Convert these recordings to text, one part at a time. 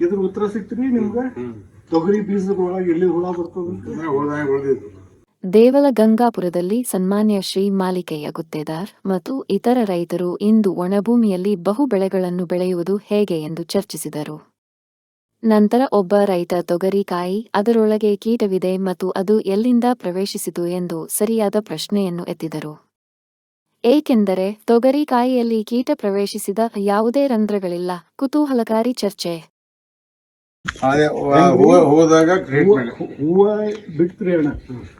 ಇದ್ರ ಉತ್ತರ ಸಿಕ್ತ್ರಿ ನಿಮ್ಗೆ? ತೊಗರಿ ಬೀಜದ ಒಳಗೆ ಎಲ್ಲಿ ಹುಳ ಬರ್ತದಂತ ಉಳಿದಿದ್ದು. ದೇವಲ ಗಂಗಾಪುರದಲ್ಲಿ ಸನ್ಮಾನ್ಯ ಶ್ರೀ ಮಾಲಿಕೆಯ ಗುತ್ತೇದಾರ್ ಮತ್ತು ಇತರ ರೈತರು ಇಂದು ಒಣಭೂಮಿಯಲ್ಲಿ ಬಹು ಬೆಳೆಗಳನ್ನು ಬೆಳೆಯುವುದು ಹೇಗೆ ಎಂದು ಚರ್ಚಿಸಿದರು. ನಂತರ ಒಬ್ಬ ರೈತ ತೊಗರಿಕಾಯಿ ಅದರೊಳಗೆ ಕೀಟವಿದೆ ಮತ್ತು ಅದು ಎಲ್ಲಿಂದ ಪ್ರವೇಶಿಸಿತು ಎಂದು ಸರಿಯಾದ ಪ್ರಶ್ನೆಯನ್ನು ಎತ್ತಿದರು. ಏಕೆಂದರೆ ತೊಗರಿಕಾಯಿಯಲ್ಲಿ ಕೀಟ ಪ್ರವೇಶಿಸಿದ ಯಾವುದೇ ರಂಧ್ರಗಳಿಲ್ಲ ಕುತೂಹಲಕಾರಿ ಚರ್ಚೆ. ಅದೇ ಹೋದಾಗ ಹೂವ ಬಿಡ್ತ್ರಿ ಅಣ್ಣ.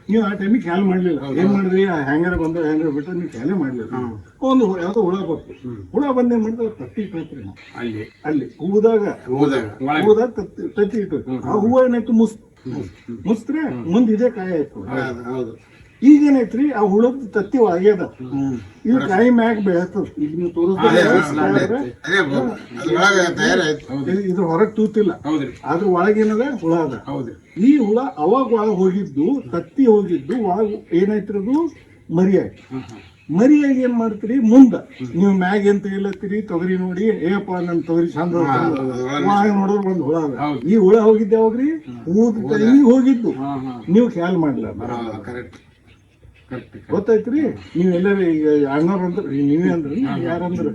ನೀವು ಆ ಟೈಮಿಗೆ ಖ್ಯಾಲ್ ಮಾಡ್ಲಿಲ್ಲ. ಏನ್ ಮಾಡಿದ್ರಿ? ಆ ಹ್ಯಾಂಗರ್ ಬಂದ ಹ್ಯಾಂಗರ್ ಬಿಟ್ಟ ನೀವು ಖ್ಯಾಲೇ ಮಾಡ್ಲಿಲ್ಲ. ಒಂದು ಯಾವ್ದೋ ಹುಳ ಬರ್ತು ಹುಳ ಬಂದ ಏನ್ ಮಾಡಿದ್ರೆ ತತ್ತಿ ನಾವು ಅಲ್ಲಿ. ಅಲ್ಲಿ ಹೂದಾಗ ಹೋದಾಗ ತತ್ತಿ ತತ್ತಿ ಇಟ್ಟು ಆ ಹೂವ ಏನಾಯ್ತು? ಮುಸ್ ಮುಸ್ತ್ರೆ ಮುಂದ್ ಇದೇ ಕಾಯ ಆಯ್ತು. ಹೌದು, ಹೌದು ಈಗ ಏನೈತ್ರಿ ಆ ಹುಳದ ತತ್ತಿ ಒಳಗೆ ಇದು ಕಾಯಿ ಮ್ಯಾಗ ಬೆಳತದ ಈಗ ನೀವು ತೋರಿಸ್ತಾರೆ ಇದ್ರ ಹೊರಗ್ ತೂತಿಲ್ಲ. ಹೌದ್ರಿ ಅದ್ರ ಒಳಗೇನದ ಹುಳ ಅದ. ಈ ಹುಳ ಅವಾಗ ಒಳಗೆ ಹೋಗಿದ್ದು ತತ್ತಿ ಹೋಗಿದ್ದು ಒಳಗ್ ಅದು ಮರಿಯಾಗಿ. ಮರಿಯಾಗಿ ಏನ್ ಮಾಡ್ತೀರಿ? ಮುಂದ. ನೀವು ಮ್ಯಾಗ ಏನ್ ತೆಗಿಲತ್ತೀರಿ ತೊಗರಿ ನೋಡಿ. ಏಪ್ಪ ನನ್ ತೊಗರಿ ಚಂದ ನೋಡಿದ್ರೆ ಒಂದು ಹುಳ ಅದ. ಈ ಹುಳ ಹೋಗಿದ್ದೆ ಯಾವಾಗ್ರಿ? ಹೋಗಿದ್ದು. ನೀವು ಖ್ಯಾಲ್ ಮಾಡ್ಲ ಗೊತ್ತಾಯ್ತ್ರಿ? ನೀವ್ ಎಲ್ಲಾರ ಈಗ ಅಣ್ಣವ್ರ ಅಂದ್ರ ನೀವೇ ಅಂದ್ರಿ ಯಾರಂದ್ರ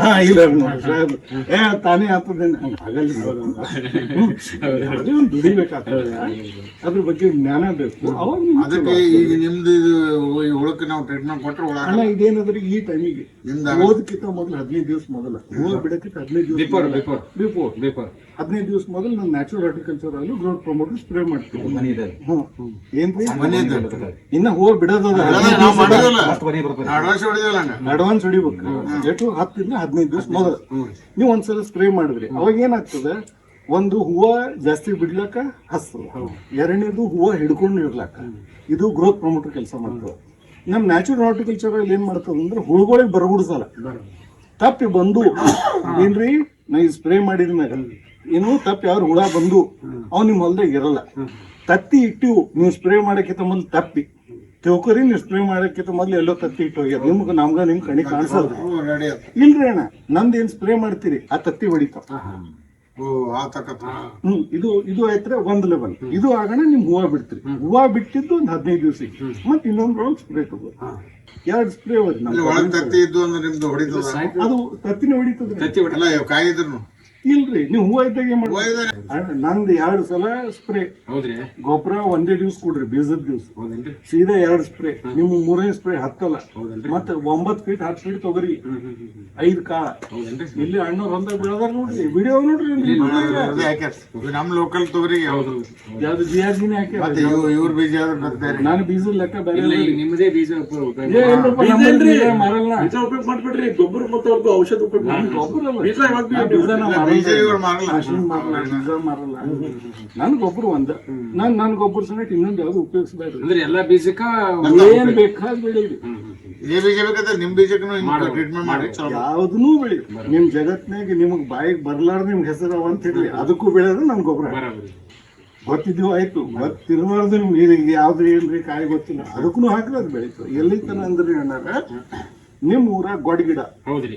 ಹಾ ಇಲ್ಲ ನೋಡಿ, ಸಾಹೇಬ್ರು. ಏ ತಾನೇ ಆಗ್ತದೇನೆ ಅದೇ ಒಂದು ದುಡಿಬೇಕಾಗ್ತದೆ. ಅದ್ರ ಬಗ್ಗೆ ಜ್ಞಾನ ಬೇಕು. ಅವಾಗ ಅದಕ್ಕೆ ಈಗ ನಿಮ್ದು ಇದು ಈ ಹುಳಕ್ಕೆ ನಾವು ಟ್ರೀಟ್ಮೆಂಟ್ ಕೊಟ್ರೆ ಹುಳ ಅಣ್ಣ ಇದೇನಂದ್ರೆ ಈ ಟೈಮಿಗೆ ನಿಮ್ದು ಓದಕ್ಕಿಂತ ಮೊದಲು ಹದಿನೈದು ದಿವಸ ಮೊದಲ. ಹೋಗಿ ಬಿಡಕ್ಕಿಂತ ಹದಿನೈದು ದಿವಸ ಬಿಫೋರ್ ಬಿಫೋರ್ ಬಿಫೋರ್ ಹದಿನೈದು ದಿವಸ ಮೊದಲು ನಾನು ನ್ಯಾಚುರಲ್ ಅಗ್ರಿಕಲ್ಚರ್ ಅಲ್ಲಿ ಗ್ರೋತ್ ಪ್ರಮೋಟರ್ ಸ್ಪ್ರೇ ಮಾಡ್ತೀವಿ ಹ್ಞೂ ಏನ್ರಿ? ಇನ್ನ ಹೋಗಿ ಬಿಡೋದದ ಅಡ್ವಾನ್ಸ್ ಹೊಡಿಬೇಕು ಎಷ್ಟು? ಹತ್ತಿಂದ ಹದಿನೈದು ದಿವಸ ಮೊದಲು. ನೀವು ಒಂದ್ಸಲ ಸ್ಪ್ರೇ ಮಾಡಿದ್ರಿ. ಅವಾಗ ಏನಾಗ್ತದೆ? ಒಂದು ಹೂವ ಜಾಸ್ತಿ ಬಿಡ್ಲಕ್ಕ ಹಸ್ತದ ಎರಡನೇದು ಹೂವ ಹಿಡ್ಕೊಂಡು ಇರ್ಲಕ್ಕ ಇದು ಗ್ರೋತ್ ಪ್ರಮೋಟರ್ ಕೆಲಸ ಮಾಡ್ತದೆ. ನಮ್ ನ್ಯಾಚುರಲ್ ಹಾರ್ಟಿಕಲ್ಚರ್ ಅಲ್ಲಿ ಏನ್ ಮಾಡ್ತದ ಅಂದ್ರೆ ಹುಳುಗಳಿಗೆ ಬರಗುಡ್ಸಲ್ಲ. ತಪ್ಪಿ ಬಂದು ಏನ್ರಿ? ನಾ ಈ ಸ್ಪ್ರೇ ಮಾಡಿದ ಮ್ಯಾಗ ಏನು ತಪ್ಪಿ ಯಾರು ಹುಳ ಬಂದು ಅವ್ ನಿಮ್ಮ ಹೊಲ್ದಾಗ ಇರಲ್ಲ. ತತ್ತಿ ಇಟ್ಟಿವು ನೀವು ಸ್ಪ್ರೇ ಮಾಡಕ್ಕಿಂತ ಮೊದ್ಲು ತಪ್ಪಿ. ತಿಳ್ಕೊರಿ ನೀವು ಸ್ಪ್ರೇ ಮಾಡಕ್ಕಿಂತ ಮೊದ್ಲು ಎಲ್ಲೋ ತತ್ತಿ ಇಟ್ಟು ಹೋಗ್ಯಾರ. ನಿಮ್ಗೆ ನಮ್ಗ ನಿಮ್ ಕಣಿ ಕಾಣಿಸೋದು ರೆಡಿ ಇಲ್ರಿ ಅಣ್ಣ ನಂದ್ ಏನ್ ಸ್ಪ್ರೇ ಮಾಡ್ತೀರಿ? ಆ ತತ್ತಿ ಹೊಡಿತಾವ ಓ ಆ ತಕ್ಕತ್ತ ಹ್ಮ್ ಇದು ಇದು ಐತ್ರೆ ಒಂದ್ ಲೆವೆಲ್ ಇದು ಆಗೋಣ ನಿಮ್ ಹೂವಾ ಬಿಡ್ತೀರಿ. ಹೂವಾ ಬಿಟ್ಟಿದ್ದು ಒಂದ್ ಹದಿನೈದು ದಿವಸಕ್ಕೆ ಇನ್ನೊಂದು ಇನ್ನೊಂದ್ ಸ್ಪ್ರೇ ತಗೋ ಎರಡ್ ಸ್ಪ್ರೇ ಹೊಡಿತದ? ಅದು ತತ್ತಿನ ಹೊಡಿತದ ತತ್ತಿ ಹೊಡಿ ಅಲ್ಲ ಇವ್ ಕಾಯಿದ್ರು ಇಲ್ರಿ ನೀವು ಹೂವ ಇದ್ದಾಗ ಏನ್ ಮಾಡ್ತೀರಿ ನಂದ್ ಎರಡ್ ಸಲ ಸ್ಪ್ರೇ ಹೌದ್ರಿ. ಗೊಬ್ಬರ ಒಂದೇ ದಿವ್ಸ ಕೊಡ್ರಿ ಬೀಜದ ದಿವ್ಸ. ಸೀದಾ ಎರಡ್ ಸ್ಪ್ರೇ ನಿಮ್ ಮೂರನೇ ಸ್ಪ್ರೇ ಹತ್ತಲ್ಲ. ಮತ್ತೆ ಒಂಬತ್ ಫೀಟ್ ಹತ್ತು ಫೀಟ್ ತೊಗರಿ. ಐದ್ ಕಾಳ. ಇಲ್ಲಿ ಹಣ್ಣು ಹೊಲ್ದಾಗ ಬೆಳದಾರ ನೋಡ್ರಿ ವಿಡಿಯೋ ನೋಡ್ರಿ ನಮ್ ಲೋಕಲ್ ತೊಗರಿ ಯಾವ್ದು ಯಾವ್ದು ಜಿ ಆರ್ ಜಿನೇ ಹಾಕಿ ಇವ್ರ ಬೀಜ ನಾನು ಬೀಜದ ಲೆಕ್ಕ ಬೇರೆ ನಿಮ್ಮದೇ ಬೀಜ ಮರಲ್ಲ. ಮಾಡ್ಬಿಡ್ರಿ ಗೊಬ್ಬರ ಮತ್ತೆ ಔಷಧ ಉಪಯೋಗ ಮಾಡಿ ಗೊಬ್ಬರ ಬೀಜ ಯಾವಾಗ ಒಂದ್ ನನ್ ಗೊಬ್ಬರ ಒಂದ. ನಾನ್ ನನ್ ಗೊಬ್ಬರ ಸಮೇತ ಇನ್ನೊಂದು ಯಾವ್ದು ಉಪಯೋಗಿಸ್ಬೇಡ್ರಿ. ಅಂದ್ರೆ ಎಲ್ಲಾ ಬೀಜಕ್ಕ ಏನ್ ಬೇಕಾದ್ ಬೆಳೀರಿ ಇದೇ ಬೀಜ ಬೇಕಾದ್ರೆ ನಿಮ್ ಬೀಜಕ್ಕೂ ಟ್ರೀಟ್ಮೆಂಟ್ ಮಾಡಿ ಚಲೋ. ಯಾವ್ದನ್ನೂ ಬೆಳಿ ನಿಮ್ ಜಗತ್ನಾಗ ನಿಮಗ್ ಬಾಯಿಗೆ ಬರ್ಲಾರ್ದ ನಿಮ್ಗೆ ಹೆಸರು ಅಂತ ಹೇಳಿ ಅದಕ್ಕೂ ಬೆಳೆದ್ರೆ ನನ್ ಗೊಬ್ಬರ ಗೊತ್ತಿದ್ವು ಆಯ್ತು. ಗೊತ್ತಿರಬಾರ್ದು ನಿಮ್ಗೆ. ಯಾವ್ದು ಏನ್ರಿ ಕಾಯಿ ಗೊತ್ತಿಲ್ಲ. ಅದಕ್ಕೂ ಹಾಕಿದ್ರೆ ಅದು ಬೆಳೀತು ಎಲ್ಲಿ ತನ ನಿಮ್ಮ ಅಣ್ಣಾರ ನಿಮ್ ಊರಾಗ ಗೊಡ್ ಗಿಡ ಹೌದ್ರಿ.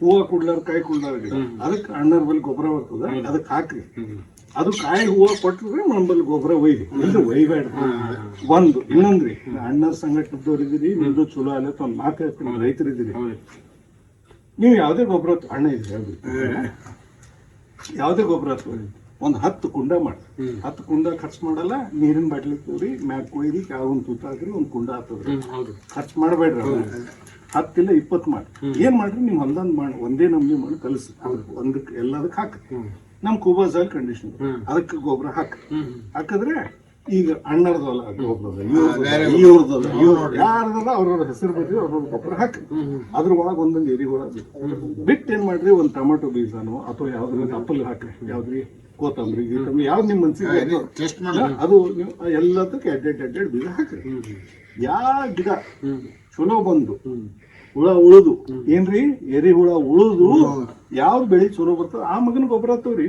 ಹೂವ ಕುಡ್ಲಾರ ಕಾಯಿ ಕುಡ್ಲಾರ ಗಿಡ. ಅದಕ್ಕೆ ಅಣ್ಣರ ಬಲ್ಲಿ ಗೊಬ್ಬರ ಬರ್ತದ ಅದಕ್ಕೆ ಹಾಕ್ರಿ. ಅದು ಕಾಯಿ ಹೂವ ನಮ್ಮ ನಮ್ಮಲ್ಲಿ ಗೊಬ್ಬರ ಒಯ್ರಿ. ಇಲ್ಲ ಒಯ್ಬೇಡ. ಒಂದು ಇನ್ನೊಂದ್ರಿ. ಅಣ್ಣರ ಸಂಘಟನದವ್ರು ಇದೀರಿ ನಿಮ್ದು ಚಲೋ ಅಲ್ಲ ಒಂದು ಮಾತು ಹೇಳ್ತೀನಿ ರೈತರಿದ್ದೀರಿ. ಹೌದ್ರಿ ನೀವು ಯಾವುದೇ ಗೊಬ್ಬರ ಅಣ್ಣ ಇದ್ರಿ ಹೇಳ್ಬಿಡಿ ಯಾವುದೇ ಗೊಬ್ಬರ ತಗೊಳ್ಳಿ ಒಂದು ಹತ್ತು ಕುಂಡ ಮಾಡಿ. ಹತ್ತು ಕುಂಡ ಖರ್ಚು ಮಾಡಲ್ಲ ನೀರಿನ ಬಾಟ್ಲಿ ಮ್ಯಾಕ್ ಕೊಯ್ರಿ ಯಾವನ್ ತೂತ ಹಾಕ್ರಿ ಒಂದು ಕುಂಡ ಹಾಕೋದ್ರಿ ಹೌದು. ಖರ್ಚು ಮಾಡಬೇಡ್ರಿ ಹತ್ತಿಲ್ಲ ಇಪ್ಪತ್ತು ಮಾಡಿ. ಏನ್ ಮಾಡ್ರಿ ನಿಮ್ ಹೊಲ್ದಂದ್ ಮಾಡಿ ಒಂದೇ ನಮ್ನಿ ಮಾಡಿ ಕಲಸಿ. ಅದಕ್ಕೆ ಒಂದಕ್ಕೆ ಎಲ್ಲದಕ್ಕೆ ಹಾಕ್ರಿ ನಮ್ ಕೂಬಾ ಸಾಯಿಲ್ ಕಂಡೀಷನ್ ಅದಕ್ಕೆ ಗೊಬ್ಬರ ಹಾಕ್ರಿ ಹಾಕಿದ್ರೆ ಈಗ ಅಣ್ಣರ್ದಲ್ಲ ಇವ್ರದಲ್ಲ ಇವ್ರ ಯಾರ್ದಲ್ಲ ಅವ್ರವ್ರ ಹೆಸರು ಬರ್ರಿ ಅವ್ರವ್ರ ಗೊಬ್ಬರ ಹಾಕಿ. ಅದ್ರ ಒಳಗೆ ಒಂದೊಂದು ಎರಿ ಒಳ ಬಿಟ್ಟು ಏನ್ ಮಾಡ್ರಿ? ಒಂದ್ ಟೊಮೆಟೊ ಬೀಜನೋ ಅಥವಾ ಯಾವ್ದ್ರ ಅಪ್ಪಲ್ ಹಾಕ್ರಿ. ಯಾವ್ದ್ರಿ? ಕೊತ್ತಂಬರಿ ಗೀತಂಬರಿ ಯಾವ್ದು ನಿಮ್ ಮನ್ಸಿಗೆ ಅದು ನೀವು ಎಲ್ಲದಕ್ಕೆ ಅಡ್ಡೆಡ್ ಅಡ್ಡೆಡ್ ಬೀಜ ಹಾಕ್ರಿ. ಯಾ ಗಿಡ ಚಲೋ ಬಂದು ಹುಳ ಉಳುದು. ಏನ್ರಿ? ಎರಿ ಹುಳ ಉಳುದು. ಯಾವ ಬೆಳಿ ಚಲೋ ಬರ್ತದ? ಆ ಮಗನ ಗೊಬ್ಬರ ಹತ್ತವ್ರಿ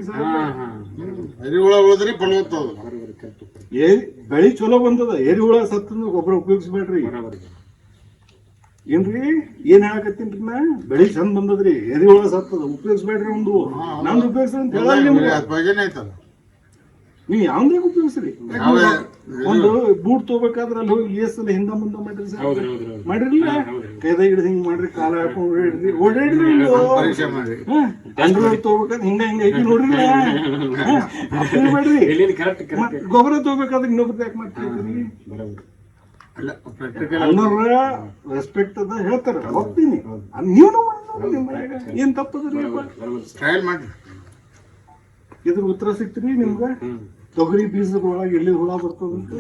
ಹುಳ ಬೆಳಿ ಚಲೋ ಬಂದದ. ಎರಿ ಹುಳ ಸತ್ತ ಗೊಬ್ಬರ ಉಪಯೋಗಿಸ್ಬೇಡ್ರಿ. ಏನ್ರಿ? ಏನ್ ಹೇಳಕತ್ತೀನ್ರಿ ನಾ? ಬೆಳಿ ಚಂದ ಬಂದದ್ರಿ. ಎರಿ ಹುಳ ಸತ್ತದ. ಉಪಯೋಗಿಸ್ಬೇಡ್ರಿ ಒಂದು. ನಾನು ಉಪಯೋಗಿಸ್ ಅಂತ ಹೇಳಲ್ಲ ಐತಲ್ಲ ಯಾವ್ದೇ ಉಪಯೋಗಿಸ್ರಿ ಒಂದು ಬೂಟ್ ತಗೋಬೇಕಾದ್ರೆ ಅಲ್ಲಿ ಹೋಗಿ ಎಸ್ ಅಲ್ಲಿ ಹಿಂದ ಮುಂದೆ ಮಾಡ್ರಿ ಸರ್ ಮಾಡಿರ್ಲಿಲ್ಲ? ಕೈದಾಗ ಹಿಡಿದು ಹಿಂಗ್ ಮಾಡ್ರಿ ಕಾಲ ಹಾಕೊಂಡು ಓಡಾಡ್ರಿ ಓಡಾಡ್ರಿ ಅಂಡ್ರಾಯ್ಡ್ ತಗೋಬೇಕಾದ್ರೆ ಹಿಂಗ ಹಿಂಗ ಐತಿ ನೋಡ್ರಿ ಮಾಡ್ರಿ. ಗೊಬ್ಬರ ತಗೋಬೇಕಾದ್ರೆ ಇನ್ನೊಬ್ರು ಯಾಕೆ ಮಾಡ್ತೀರಿ? ಅನ್ನೋರ ರೆಸ್ಪೆಕ್ಟ್ ಅದ ಹೇಳ್ತಾರ ಹೋಗ್ತೀನಿ ನೀವು ನಿಮ್ಮ ಮನ್ಯಾಗ. ಏನ್ ತಪ್ಪದ್ರಿ ಟ್ರಯಲ್ ಮಾಡ್ರಿ. ಇದ್ರ ಉತ್ತರ ಸಿಕ್ತ್ರಿ ನಿಮ್ಗ? ತೊಗರಿ ಬೀಜದ ಒಳಗೆ ಎಲ್ಲಿ ಹುಳ ಬರ್ತದಂತ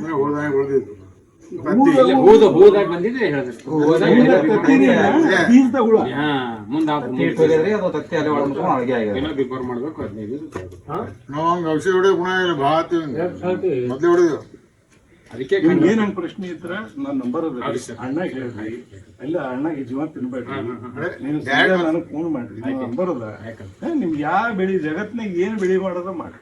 ಹೋದಾಗ ಬೀಜದ ಹುಳ. ಹದಿನೈದು ನಾವು ಹಂಗ ಔಷಧಿ ಹೊಡೆಯೋ ಗುಣ ಇಲ್ಲ ಭಾಳ ಮೊದ್ಲೇ ಹೊಡೆದೇವು ಅದಕ್ಕೆ ಪ್ರಶ್ನೆ ಇದ್ರ ನನ್ನ ನಂಬರ್ ಅದ. ಅಣ್ಣ ಹೇಳ್ರಿ. ಎಲ್ಲ ಅಣ್ಣಗೆ ಜೀವ ತಿನ್ಬೇಡ್ರಿ. ನನಗೆ ಫೋನ್ ಮಾಡ್ರಿ. ನಂಬರ್ ಅದ ನಿಮ್ಗೆ ಯಾವ ಬೆಳಿ ಜಗತ್ನಾಗ ಏನ್ ಬೆಳಿ ಮಾಡೋದ ಮಾಡ್ರಿ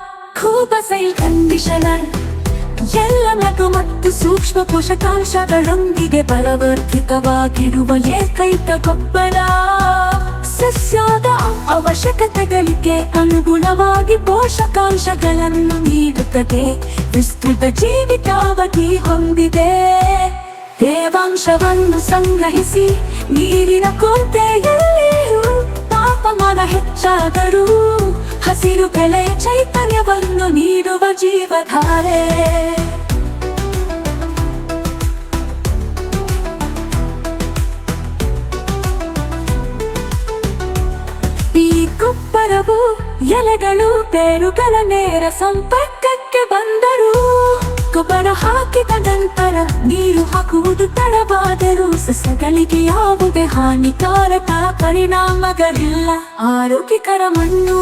ಕೂಬಸೈಲ್ ಕಂಡೀಷನರ್. ಎಲ್ಲ ಲಘು ಮತ್ತು ಸೂಕ್ಷ್ಮ ಪೋಷಕಾಂಶಗಳೊಂದಿಗೆ ಬಲವರ್ಧಿತವಾಗಿರುವ ಏಕೈಕ ಗೊಬ್ಬರ ಸಸ್ಯದ ಅವಶ್ಯಕತೆಗಳಿಗೆ ಅನುಗುಣವಾಗಿ ಪೋಷಕಾಂಶಗಳನ್ನು ನೀಡುತ್ತದೆ. ವಿಸ್ತೃತ ಜೀವಿತಾವಧಿ ಹೊಂದಿದೆ. ತೇವಾಂಶವನ್ನು ಸಂಗ್ರಹಿಸಿ ನೀರಿನ ಕೊರತೆಯಲ್ಲಿಯೂ ತಾಪಮಾನ ಹೆಚ್ಚಾದರೂ ಹಸಿರು ಬೆಳೆಯ ಚೈತನ್ಯವನ್ನು ನೀಡುವ ಜೀವಧಾರೆ. ಈ ಗೊಬ್ಬರವು ಎಲೆಗಳು ಬೇರುಗಳ ನೇರ ಸಂಪರ್ಕಕ್ಕೆ ಬಂದರು, ಗೊಬ್ಬರ ಹಾಕಿದ ನಂತರ ನೀರು ಹಾಕುವುದು ತಡವಾದರೂ ಸಸ್ಯಗಳಿಗೆ ಯಾವುದೇ ಹಾನಿಕಾರಕ ಪರಿಣಾಮಗಳಿಲ್ಲ. ಆರೋಗ್ಯಕರ ಮಣ್ಣು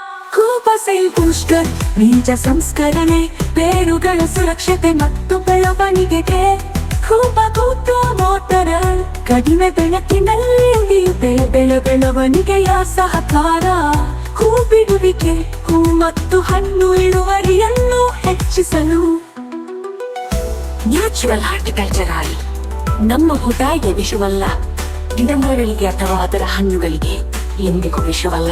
ಕೂಪಸೈಲ್ ಪುಷ್ಕರ್ ಬೀಜ ಸಂಸ್ಕರಣೆ, ಬೇರುಗಳ ಸುರಕ್ಷತೆ ಮತ್ತು ಬೆಳವಣಿಗೆಗೆ ಕೂಪ ಕೂತು ಮೋಟರ್ ಕಡಿಮೆ ಬೆಳಕಿನಲ್ಲಿ ಉಳಿಯುತ್ತೆ, ಬೆಳೆ ಬೆಳವಣಿಗೆಯ ಸಹಕಾರ. ಹೂ ಬಿಡುವಿಕೆ ಹೂ ಮತ್ತು ಹಣ್ಣು ಇಳುವರಿಯನ್ನು ಹೆಚ್ಚಿಸಲು. ನ್ಯಾಚುರಲ್ ಹಾರ್ಟಿಕಲ್ಚರ್ ಆಗಿ ನಮ್ಮ ಭೂತಾಯಿಗೆ ವಿಷವಲ್ಲ. ಗಿಡಮರಗಳಿಗೆ ಅಥವಾ ಅದರ ಹಣ್ಣುಗಳಿಗೆ ಎಂದಿಗೂ ವಿಷವಲ್ಲ.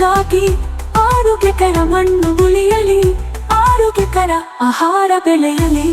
ಮಕ್ಕಳ ಆರೋಗ್ಯಕರ ಮಣ್ಣು ಉಳಿಯಲಿ ಆರೋಗ್ಯಕರ ಆಹಾರ ಬೆಳೆಯಲಿ.